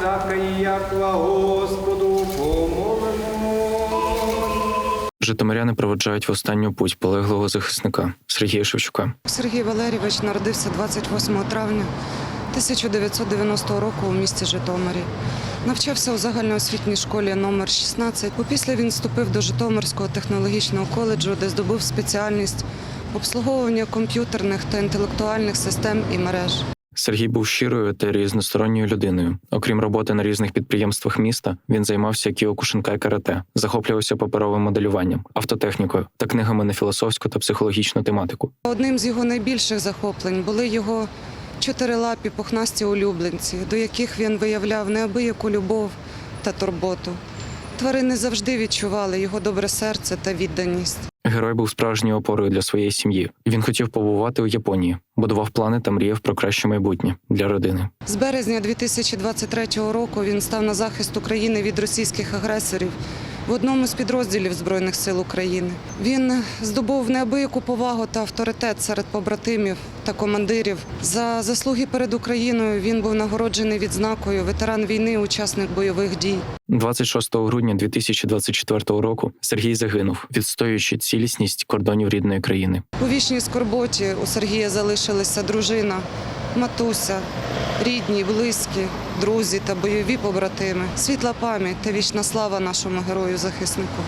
Дяква Господу помолимо. Житомиряни проведжають в останню путь полеглого захисника Сергія Шевчука. Сергій Валерійович народився 28 травня 1990 року у місті Житомирі. Навчався у загальноосвітній школі номер 16. Опісля він вступив до Житомирського технологічного коледжу, де здобув спеціальність обслуговування комп'ютерних та інтелектуальних систем і мереж. Сергій був щирою та різносторонньою людиною. Окрім роботи на різних підприємствах міста, він займався кіокушинкай карате, захоплювався паперовим моделюванням, автотехнікою та книгами на філософську та психологічну тематику. Одним з його найбільших захоплень були його чотирилапі пухнасті улюбленці, до яких він виявляв неабияку любов та турботу. Тварини завжди відчували його добре серце та відданість. Герой був справжньою опорою для своєї сім'ї. Він хотів побувати у Японії, будував плани та мріяв про краще майбутнє для родини. З березня 2023 року він став на захист України від російських агресорів в одному з підрозділів Збройних сил України. Він здобув неабияку повагу та авторитет серед побратимів та командирів. За заслуги перед Україною він був нагороджений відзнакою ветеран війни, учасник бойових дій. 26 грудня 2024 року Сергій загинув, відстоюючи цілісність кордонів рідної країни. У вічній скорботі у Сергія залишилися дружина, матуся, рідні, близькі, друзі та бойові побратими. Світла пам'ять та вічна слава нашому герою захиснику.